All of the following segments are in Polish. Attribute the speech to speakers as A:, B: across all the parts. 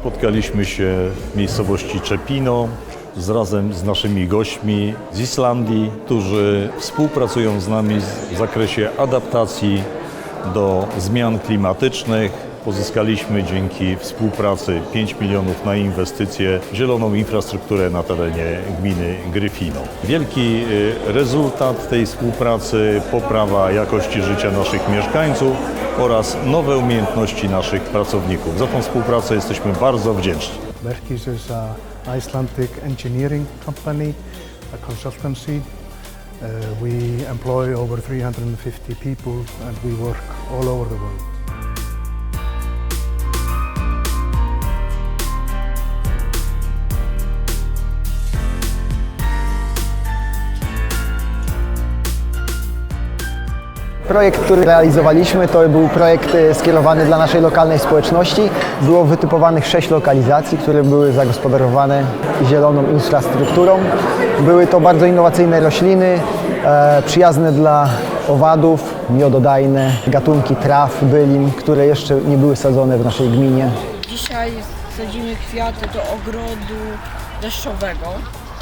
A: Spotkaliśmy się w miejscowości Czepino z razem z naszymi gośćmi z Islandii, którzy współpracują z nami w zakresie adaptacji do zmian klimatycznych. Pozyskaliśmy dzięki współpracy 5 milionów na inwestycje w zieloną infrastrukturę na terenie gminy Gryfino. Wielki y, rezultat tej współpracy poprawa jakości życia naszych mieszkańców oraz nowe umiejętności naszych pracowników. Za tą współpracę jesteśmy bardzo wdzięczni.
B: Merkis is a Icelandic engineering company, a consultancy. Uh, we employ over 350 people and we work all over the world.
C: Projekt, który realizowaliśmy, to był projekt e, skierowany dla naszej lokalnej społeczności. Było wytypowanych sześć lokalizacji, które były zagospodarowane zieloną infrastrukturą. Były to bardzo innowacyjne rośliny, e, przyjazne dla owadów, miododajne, gatunki traw, bylin, które jeszcze nie były sadzone w naszej gminie.
D: Dzisiaj sadzimy kwiaty do ogrodu deszczowego.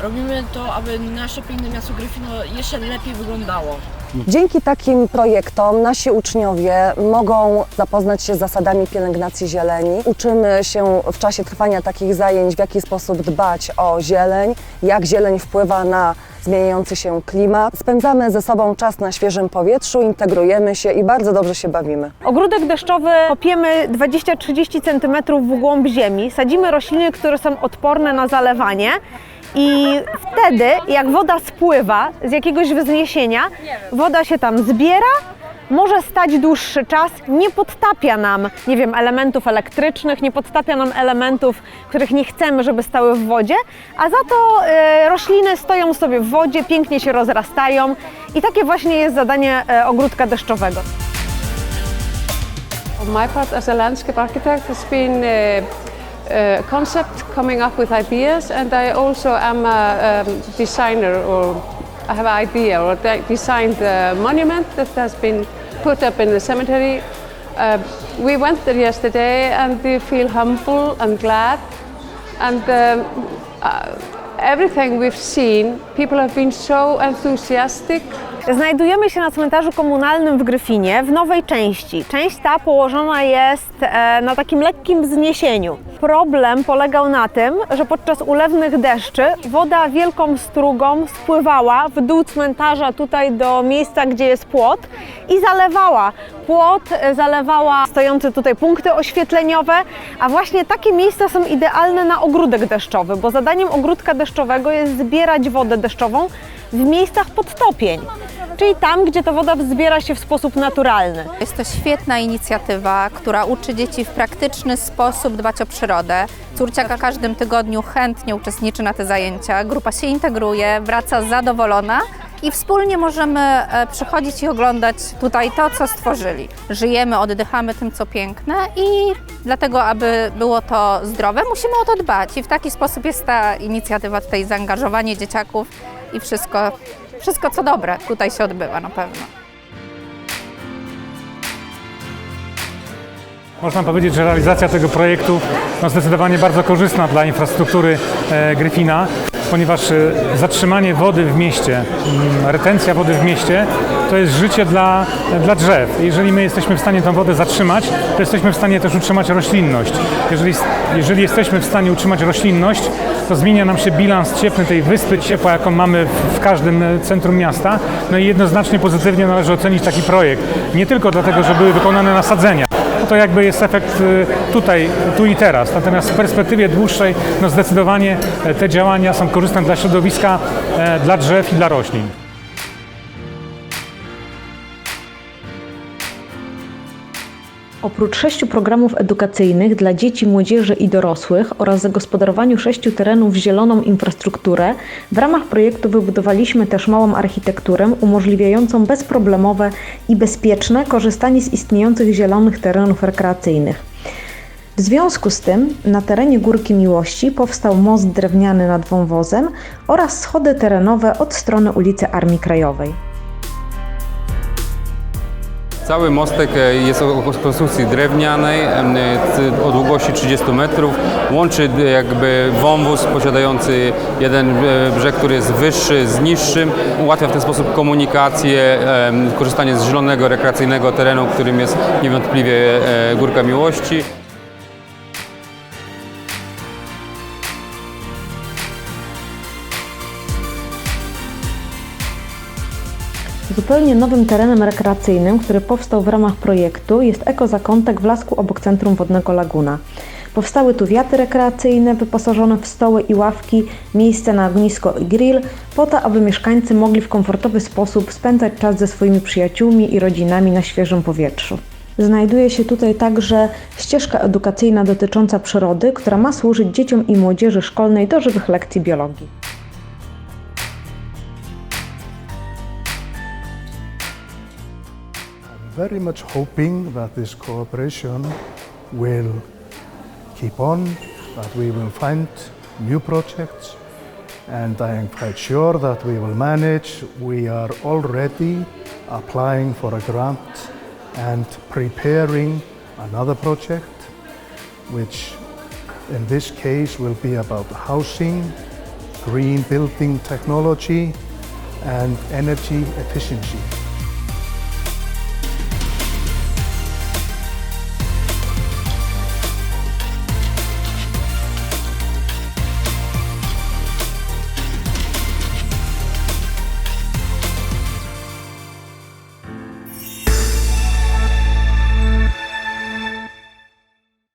D: Robimy to, aby nasze piękne miasto Gryfino jeszcze lepiej wyglądało.
E: Dzięki takim projektom nasi uczniowie mogą zapoznać się z zasadami pielęgnacji zieleni. Uczymy się w czasie trwania takich zajęć, w jaki sposób dbać o zieleń, jak zieleń wpływa na zmieniający się klimat. Spędzamy ze sobą czas na świeżym powietrzu, integrujemy się i bardzo dobrze się bawimy.
F: Ogródek deszczowy kopiemy 20-30 cm w głąb ziemi. Sadzimy rośliny, które są odporne na zalewanie. I wtedy, jak woda spływa z jakiegoś wzniesienia, woda się tam zbiera, może stać dłuższy czas, nie podtapia nam, nie wiem, elementów elektrycznych, nie podtapia nam elementów, których nie chcemy, żeby stały w wodzie, a za to e, rośliny stoją sobie w wodzie, pięknie się rozrastają i takie właśnie jest zadanie e, ogródka deszczowego.
G: My part as a landscape architect has been uh, uh, concept coming up with ideas and I also am a um, designer or I have an idea or de- designed a monument that has been put up in the cemetery. Uh, we went there yesterday and we feel humble and glad and um, uh, everything we've seen, people have been so enthusiastic
F: Znajdujemy się na cmentarzu komunalnym w Gryfinie w nowej części. Część ta położona jest e, na takim lekkim wzniesieniu. Problem polegał na tym, że podczas ulewnych deszczy woda wielką strugą spływała w dół cmentarza tutaj do miejsca, gdzie jest płot i zalewała. Płot e, zalewała stojące tutaj punkty oświetleniowe, a właśnie takie miejsca są idealne na ogródek deszczowy, bo zadaniem ogródka deszczowego jest zbierać wodę deszczową w miejscach podtopień, czyli tam, gdzie ta woda wzbiera się w sposób naturalny.
H: Jest to świetna inicjatywa, która uczy dzieci w praktyczny sposób dbać o przyrodę. Córciaka każdym tygodniu chętnie uczestniczy na te zajęcia. Grupa się integruje, wraca zadowolona i wspólnie możemy e, przychodzić i oglądać tutaj to, co stworzyli. Żyjemy, oddychamy tym, co piękne i dlatego, aby było to zdrowe, musimy o to dbać. I w taki sposób jest ta inicjatywa tutaj, zaangażowanie dzieciaków i wszystko, wszystko co dobre tutaj się odbywa na pewno.
I: Można powiedzieć, że realizacja tego projektu no zdecydowanie bardzo korzystna dla infrastruktury e, Gryfina, ponieważ e, zatrzymanie wody w mieście, mm, retencja wody w mieście to jest życie dla, dla drzew. Jeżeli my jesteśmy w stanie tą wodę zatrzymać, to jesteśmy w stanie też utrzymać roślinność. Jeżeli, jeżeli jesteśmy w stanie utrzymać roślinność, to zmienia nam się bilans cieplny tej wyspy ciepła, jaką mamy w, w każdym e, centrum miasta. No i jednoznacznie pozytywnie należy ocenić taki projekt. Nie tylko dlatego, że były wykonane nasadzenia, to jakby jest efekt y, tutaj, tu i teraz. Natomiast w perspektywie dłuższej, no zdecydowanie e, te działania są korzystne dla środowiska, e, dla drzew i dla roślin.
J: Oprócz sześciu programów edukacyjnych dla dzieci, młodzieży i dorosłych oraz zagospodarowaniu sześciu terenów w zieloną infrastrukturę, w ramach projektu wybudowaliśmy też małą architekturę umożliwiającą bezproblemowe i bezpieczne korzystanie z istniejących zielonych terenów rekreacyjnych. W związku z tym na terenie Górki Miłości powstał most drewniany nad wąwozem oraz schody terenowe od strony ulicy Armii Krajowej.
K: Cały mostek e, jest o konstrukcji drewnianej e, c- o długości 30 metrów. Łączy e, jakby wąwóz posiadający jeden e, brzeg, który jest wyższy z niższym. Ułatwia w ten sposób komunikację, korzystanie z zielonego, rekreacyjnego terenu, którym jest niewątpliwie e, Górka Miłości.
J: Zupełnie nowym terenem rekreacyjnym, który powstał w ramach projektu jest ekozakątek w lasku obok Centrum Wodnego Laguna. Powstały tu wiaty rekreacyjne wyposażone w stoły i ławki, miejsce na ognisko i grill, po to, aby mieszkańcy mogli w komfortowy sposób spędzać czas ze swoimi przyjaciółmi i rodzinami na świeżym powietrzu. Znajduje się tutaj także ścieżka edukacyjna dotycząca przyrody, która ma służyć dzieciom i młodzieży szkolnej do żywych lekcji biologii.
B: Very much hoping that this cooperation will keep on, that we will find new projects, and I am quite sure that we will manage. We are already applying for a grant and preparing another project, which in this case will be about housing, green building technology, and energy efficiency.